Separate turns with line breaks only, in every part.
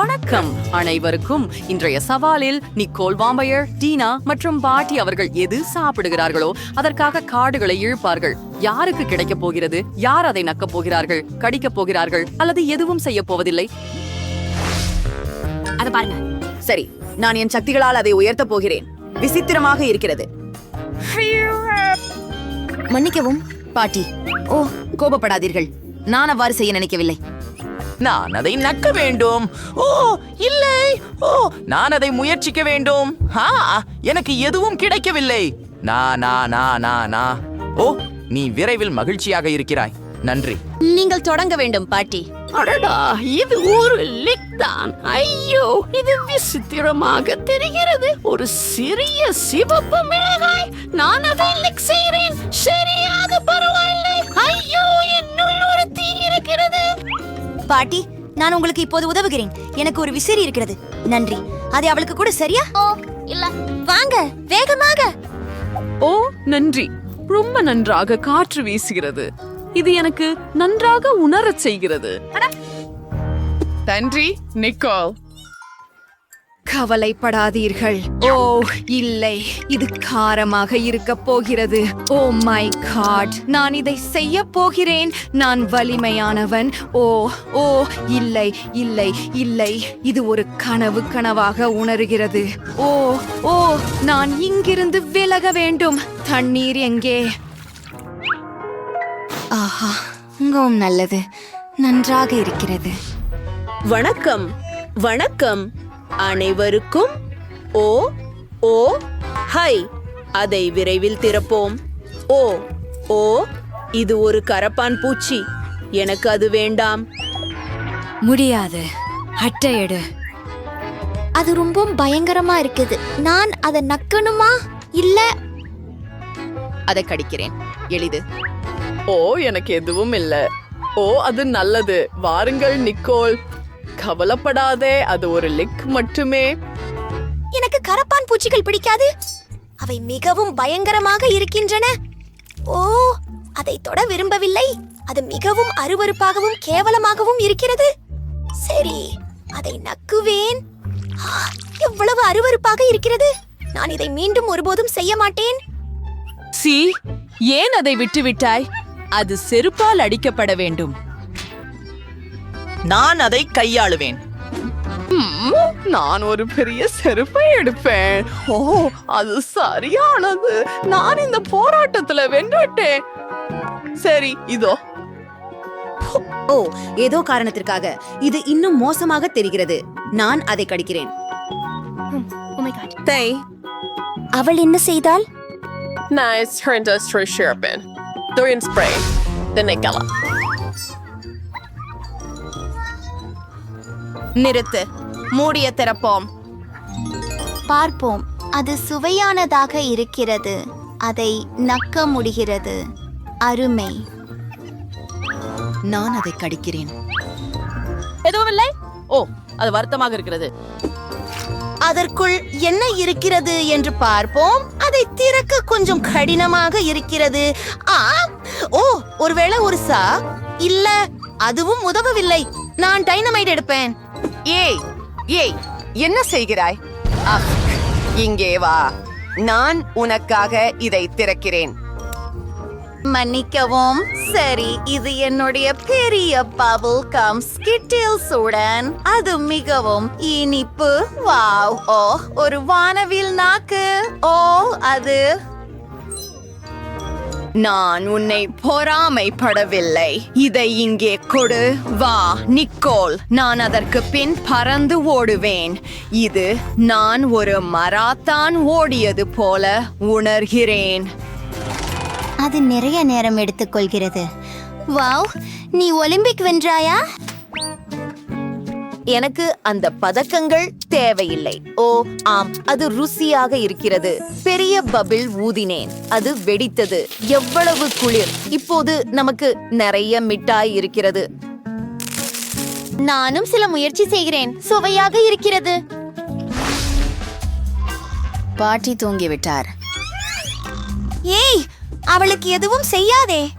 வணக்கம். அனைவருக்கும் இன்றைய சவாலில் நிக்கோல் வாம்பயர் டீனா மற்றும் பாட்டி அவர்கள் எது சாப்பிடுகிறார்களோ அதற்காக கார்டுகளை இழுப்பார்கள். யாருக்கு கிடைக்கப் போகிறது? யார் அதை நக்கப் போகிறார்கள்? கடிக்கப் போகிறார்கள்? அல்லது எதுவும் செய்ய போவதில்லை?
அத பாருங்க.
சரி நான் என் சக்திகளால் அதை உயர்த்தப் போகிறேன். விசித்திரமாக இருக்கிறது.
மன்னிக்கவும். பாட்டி ஓ. கோபப்படாதீர்கள். நான் அவ்வாறு செய்ய நினைக்கவில்லை.
நான் அதை நக்க வேண்டும். ஓ இல்லை. ஓ நான் அதை முயற்சிக்க வேண்டும். ஆ எனக்கு எதுவும் கிடைக்கவில்லை. நா நா நா நா நா. ஓ நீ விரைவில் மகிழ்ச்சியாக இருக்கிறாய். நன்றி.
நீங்கள் தொடங்க வேண்டும் பாட்டி.
அடடா இது ஒரு லிக் தான் ஐயோ இது விசித்திரமாக தெரிகிறது. ஒரு சிறிய சிவப்பு மிளகாய். நான் அதை லிக் செய்கிறேன். சரியாக பரவாயில்லை.
பாட்டி நான் உங்களுக்கு இப்போது உதவுகிறேன். எனக்கு ஒரு விசிறி இருக்கிறது. நன்றி. அது அவளுக்கு கூட சரியா? ஓ இல்ல. வாங்க வேகமாக.
ஓ நன்றி. ரொம்ப நன்றாக காற்று வீசுகிறது. இது எனக்கு நன்றாக உணரச் செய்கிறது. நன்றி நிக்கோல்.
கவலைப்படாதீர்கள். ஓ இல்லை. இது காரமாக இருக்க போகிறது. Oh my god. நான் இதை செய்ய போகிறேன். நான் வலிமையானவன். ஓ ஓ இல்லை இல்லை இல்லை. இது ஒரு கனவு கனவாக உணர்கிறது. ஓ ஓ நான் இங்கிருந்து விலக வேண்டும். தண்ணீர் எங்கே?
ஆஹா மிகவும் நல்லது. நன்றாக இருக்கிறது.
வணக்கம் வணக்கம். அனைவருக்கும் ஓ ஓ ஹை. அதை விரைவில் திறப்போம். ஓ ஓ இது ஒரு கரப்பான் பூச்சி. எனக்கு அது வேண்டாம்.
முடியாது. அட்டையடு.
அது ரொம்ப பயங்கரமா இருக்குது. நான் அதை நக்கணுமா? இல்ல?
அதை கடிக்கிறேன். எளிது.
ஓ எனக்கு எதுவும் இல்ல. ஓ அது நல்லது. வாருங்கள் நிக்கோல். கவலைப்படாதே அது ஒரு லிக் மட்டுமே.
எனக்கு கரப்பான் பூச்சிகள் பிடிக்காது. அவை மிகவும் பயங்கரமாக இருக்கின்றன. ஓ அதை தொட விரும்பவில்லை. அது மிகவும் அருவருப்பாகவும் கேவலமாகவும் இருக்கிறது. சரி அதை நக்குவேன். எவ்வளவு அருவருப்பாக இருக்கிறது. நான் இதை மீண்டும் ஒருபோதும் செய்ய மாட்டேன்.
சி ஏன் அதை விட்டுவிட்டாய்? அது செருப்பால் அடிக்கப்பட வேண்டும்.
நான் அதை கையாளுவேன்.
நான் ஒரு பெரிய செருப்பை எடுப்பேன். ஓ அது சரியானது. நான் இந்த போராட்டத்துல வென்றுட்டேன் சரி இதோ.
ஓ ஏதோ காரணத்திற்காக. இது இன்னும் மோசமாக தெரிகிறது. நான் அதை கடிக்கிறேன். தை
அவள் என்ன செய்தாள்?
Nice, her industry sharpen. Dorian spray.
நிறுத்து. மூடிய திறப்போம்.
பார்ப்போம். அது சுவையானதாக இருக்கிறது. அதை நக்க முடிகிறது. அருமை.
நான் அதை கடிக்கிறேன்.
எதுவும் இல்லை? ஓ அது வருத்தமாக இருக்கிறது.
அதற்குள் என்ன இருக்கிறது என்று பார்ப்போம். அதை திறக்க கொஞ்சம் கடினமாக இருக்கிறது. ஆ ஓ ஒருவேளை ஒரு சா இல்ல அதுவும் உதவவில்லை. நான் டைனமைட் எடுப்பேன்.
ஏய் ஏய் என்ன செய்கிறாய்? இங்கே வா. நான் உனக்காக இதை திறக்கிறேன்.
மன்னிக்கவும். சரி இது என்னுடைய பெரிய பபுள் கம் ஸ்கிட்டில்ஸ் உடன். அது மிகவும் இனிப்பு. வாவ் ஓ ஒரு வானவில் நாக்கு. ஓ அது
நான் உன்னை பொறாமைப்படவில்லை. இதை இங்கே கொடு. வா நிக்கோல். நான் அதற்கு பின் பறந்து ஓடுவேன். இது நான் ஒரு மராத்தான் ஓடியது போல உணர்கிறேன்.
அது நிறைய நேரம் எடுத்துக்கொள்கிறது. வாவ் நீ ஒலிம்பிக் வென்றாயா?
எனக்கு அந்த பதக்கங்கள் தேவையில்லை. ஓ ஆம் அது ருசியாக இருக்கிறது. பெரிய பபிள் ஊதினேன். அது வெடித்தது. எவ்வளவு குளிர். இப்போது நமக்கு நிறைய மிட்டாய் இருக்கிறது.
நானும் சில முயற்சி செய்கிறேன். சுவையாக இருக்கிறது. பாட்டி தூங்கிவிட்டார். ஏய் அவளுக்கு எதுவும் செய்யாதே.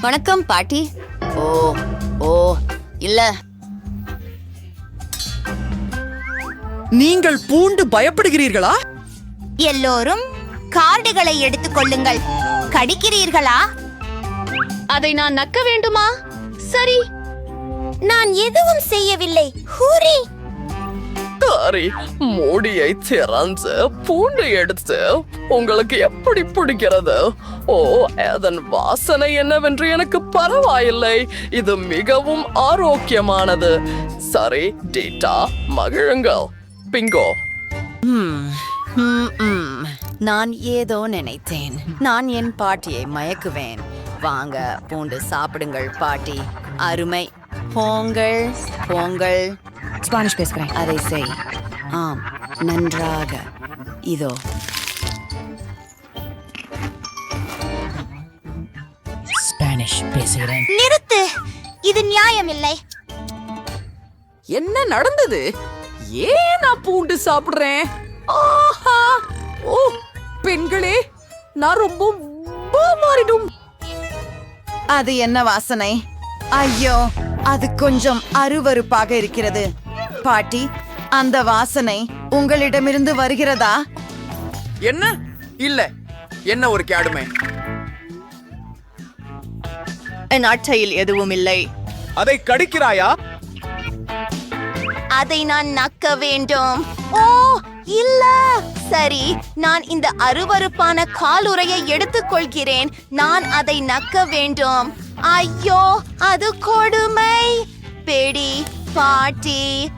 வணக்கம் பாட்டி. ஓ ஓ இல்ல.
நீங்கள் பூண்டு பயப்படுகிறீர்களா?
எல்லோரும் கார்டுகளை எடுத்துக் கொள்ளுங்கள். கடிக்கிறீர்களா?
அதை நான் நக்க வேண்டுமா? சரி.
நான் எதுவும் செய்யவில்லை. ஹூரி!
சாரி மூடியை திறந்து பூண்டு எடுத்து உங்களுக்கு எப்படி பிடிக்கிறது? ஓ அதன் வாசனை என்னவென்று எனக்கு பரவாயில்லை. இது மிகவும் ஆரோக்கியமானது. சரி டேட்டா மகிழுங்கள். பிங்கோ.
நான் ஏதோ நினைத்தேன். நான் என் பாட்டியை மயக்குவேன். வாங்க பூண்டு சாப்பிடுங்கள் பாட்டி. அருமை. போங்கள் போங்கள். ஸ்பானிஷ் பேசுகிறேன். அதை செய். ஆம் நன்றாக. இதோ.
நிறுத்து. இது நியாயமில்லை.
என்ன நடந்தது? ஏன் நான் பூண்டு சாப்பிடுறேன்? ஆஹா! ஓ பெண்களே நான் ரொம்ப மாறிடும்.
அது என்ன வாசனை? ஐயோ அது கொஞ்சம் அருவருப்பாக இருக்கிறது. பாட்டி அந்த வாசனை உங்களிடமிருந்து வருகிறதா?
என்ன? இல்ல. என்ன ஒரு கேடுமை?
என் அட்டையில் எதுவும் இல்லை.
அதை கடிக்கிறாயா?
அதை நான் நக்க வேண்டும். ஓ இல்ல. சரி நான் இந்த அருவருப்பான காலுறையை எடுத்துக்கொள்கிறேன். நான் அதை நக்க வேண்டும். ஐயோ அது கொடுமை. பெடி பாட்டி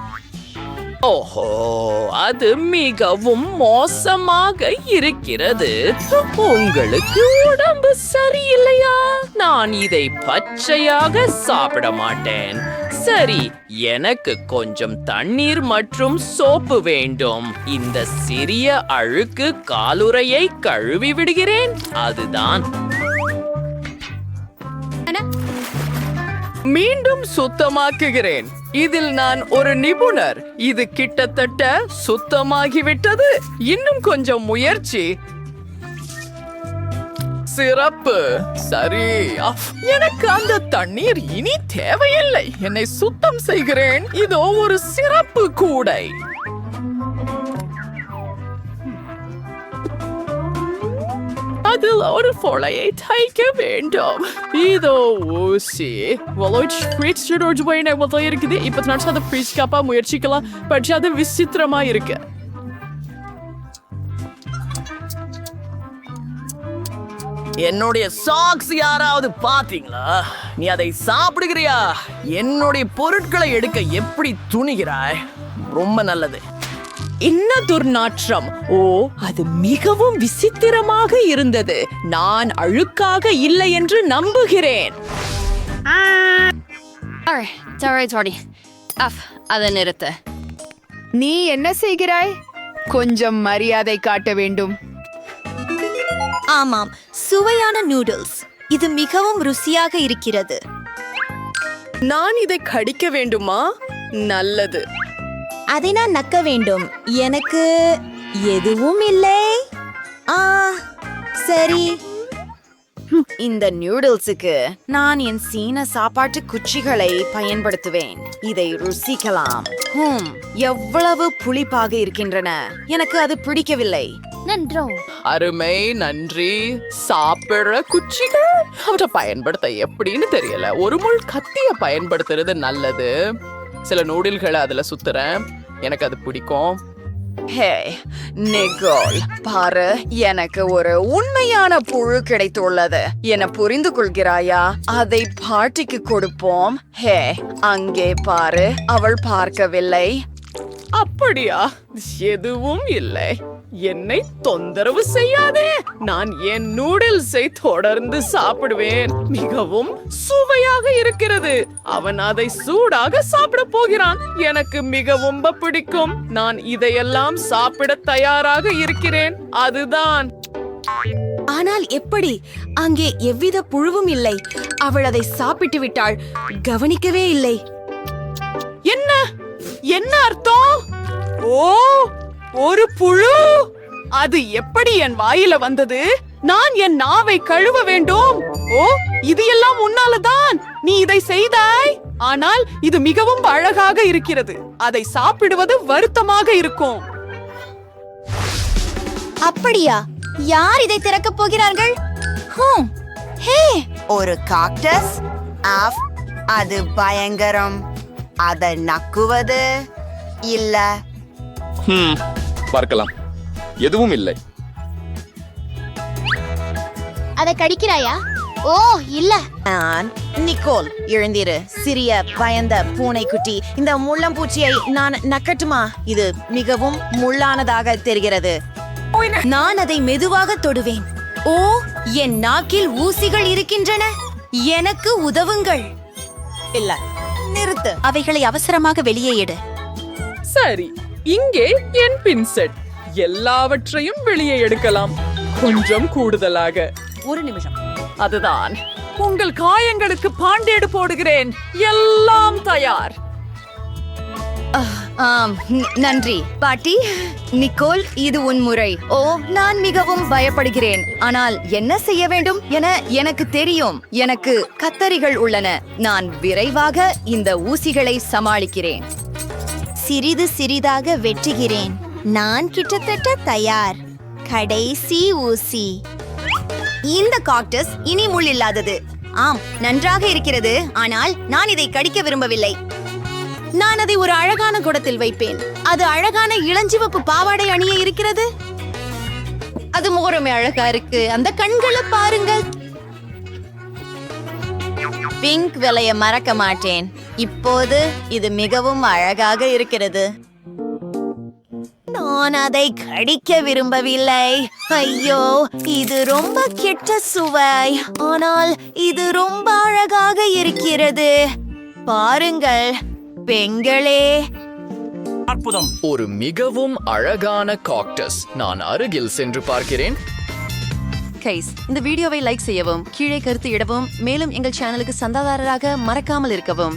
ஓஹோ அது மிகவும் மோசமாக இருக்கிறது. உங்களுக்கு உடம்பு சரியில்லையா? நான் இதை பச்சையாக சாப்பிட மாட்டேன். சரி எனக்கு கொஞ்சம் தண்ணீர் மற்றும் சோப்பு வேண்டும். இந்த சிறிய அழுக்கு காலுறையை கழுவி விடுகிறேன். அதுதான்.
மீண்டும் சுத்தமாக்குகிறேன். இதில் நான் ஒரு நிபுணர். இது கிட்டத்தட்ட சுத்தமாகிவிட்டது. இன்னும் கொஞ்சம் முயற்சி. சிறப்பு. சரி. எனக்கு அந்த தண்ணீர் இனி தேவையில்லை. என்னை சுத்தம் செய்கிறேன். இதோ ஒரு சிறப்பு கூடை. அதில் ஒரு பொழையை தைக்க வேண்டும் இதோ ஊசி வலோச் ஃப்ரீட்ஸோட ஜுவைன் எவ்வளோ இருக்குது இப்போ நான் அதை ஃப்ரீஸ்காப்பா முயற்சிக்கலாம் பட் அது விசித்திரமா இருக்கு
என்னுடைய சாக்ஸ் யாராவது பாத்தீங்களா நீ அதை சாப்பிடுகிறியா என்னுடைய பொருட்களை எடுக்க எப்படி துணிகிறாய் ரொம்ப நல்லது
என்ன துர்நாற்றம் ஓ அது மிகவும் விசித்திரமாக இருந்தது. நான் அழுக்காக இல்லை என்று நம்புகிறேன்.
சாரி சாரி அஃப் அதை நிறுத்த.
நீ என்ன செய்கிறாய்? கொஞ்சம் மரியாதை காட்ட வேண்டும்.
ஆமாம் சுவையான நூடுல்ஸ். இது மிகவும் ருசியாக இருக்கிறது.
நான் இதை கடிக்க வேண்டுமா? நல்லது.
அதை நான் நக்க வேண்டும். எனக்கு எதுவும் இல்லை. ஆ சரி.
இந்த நியூடுல்ஸுக்கு நான் என் சீன சாப்பாட்டு குச்சிகளை பயன்படுத்துவேன். இதை ருசிக்கலாம். ஹம் எவ்வளவு புளிப்பாக இருக்கின்றன. எனக்கு அது பிடிக்கவில்லை.
நன்றோ.
அருமை நன்றி. சாப்பிடுற குச்சிகள். அவற்றை பயன்படுத்த எப்படின்னு தெரியல. ஒரு முள் கத்திய பயன்படுத்துறது நல்லது. சில நூடில்களை அதுல சுத்துறேன். எனக்கு அது பிடிக்கும்.
ஹே நிகோல் பாரு எனக்கு ஒரு உண்மையான புழு கிடைத்துள்ளது. என புரிந்து கொள்கிறாயா? அதை பாட்டிக்கு கொடுப்போம். ஹே அங்கே பாரு அவள் பார்க்கவில்லை.
அப்படியா? எதுவும் இல்லை. என்னை தொந்தரவு செய்யாதே. நான் என் நூடுல்ஸை தொடர்ந்து சாப்பிடுவேன். மிகவும் சுவையாக இருக்கிறது. அவன் அதை சூடாக சாப்பிட போகிறான். எனக்கு மிகவும் பிடிக்கும். நான் இதையெல்லாம் சாப்பிட தயாராக இருக்கிறேன். அதுதான்.
ஆனால் எப்படி? அங்கே எவ்வித புழுவும் இல்லை. அவள் அதை சாப்பிட்டு விட்டாள். கவனிக்கவே இல்லை.
என்ன? என்ன அர்த்தம்? ஓ! ஒரு புழு? அது எப்படி என் வாயில வந்தது? நான் என் நாவை கழுவ வேண்டும். ஓ இது எல்லாம் உன்னாலதான். நீ இதை செய்தாய். ஆனால் இது மிகவும் அழகாக இருக்கிறது. அதை சாப்பிடுவது வருத்தமாக இருக்கும்.
அப்படியா? யார் இதை திறக்கப் போகிறார்கள்? ஹூம் ஹே.
ஒரு காக்டஸ் ஆஃப் அது பயங்கரம். அதை நக்குவது. இல்ல.
ஹம், பார்க்கலாம். எதுவும் இல்லை.
அதை கடிக்கிறாயா? ஓ இல்ல.
நான் நிக்கோல் எழுந்திரு. சிறிய பயந்த பூனைக்குட்டி இந்த முள்ளம்பூச்சியை நான் நக்கட்டுமா? இது மிகவும் முள்ளானதாக தெரிகிறது. நான் அதை மெதுவாக தொடுவேன். ஓ என் நாக்கில் ஊசிகள் இருக்கின்றன. எனக்கு உதவுங்கள். இல்ல. நிறுத்து.
அவைகளை அவசரமாக வெளியே எடு.
சரி. இங்கே என் பின்செட் எல்லாவற்றையும் வெளியே எடுக்கலாம். கொஞ்சம் கூடுதலாக.
ஒரு நிமிஷம். அதுதான். உங்கள் காயங்களுக்கு பாண்டேடு போடுகிறேன். எல்லாம் தயார்.
ஆம் நன்றி. பாட்டி நிக்கோல் இது உன் முறை. ஓ நான் மிகவும் பயப்படுகிறேன். ஆனால் என்ன செய்ய வேண்டும் என எனக்கு தெரியும். எனக்கு கத்தரிகள் உள்ளன. நான் விரைவாக இந்த ஊசிகளை சமாளிக்கிறேன்.
சிறிது சிறிதாக வெட்டுகிறேன். நான் கிட்டத்தட்ட தயார். கடைசி ஊசி.
இந்த காக்டஸ் இனி முள் இல்லாதது. ஆம் நன்றாக இருக்கிறது. ஆனால் நான் இதை கடிக்க விரும்பவில்லை.
நான் அதை ஒரு அழகான குடத்தில் வைப்பேன். அது அழகான இளஞ்சிவப்பு பாவாடை அணிய இருக்கிறது.
அது முகரமே அழகா இருக்கு. அந்த கண்களை பாருங்கள். பிங்க் விலைய மறக்க மாட்டேன். இப்போது இது மிகவும் அழகாக இருக்கிறது. நான் அதை கடிக்க விரும்பவில்லை. ஐயோ இது ரொம்ப கெட்ட சுவை. ஆனால் இது ரொம்ப அழகாக இருக்கிறது. பாருங்கள் பெண்களே.
ஒரு மிகவும் அழகான காக்டஸ் நான் அருகில் சென்று பார்க்கிறேன்.
கைஸ் இந்த வீடியோவை லைக் செய்யவும் கீழே கருத்து இடவும் மேலும் எங்கள் சேனலுக்கு சந்தாதாரராக மறக்காமல் இருக்கவும்.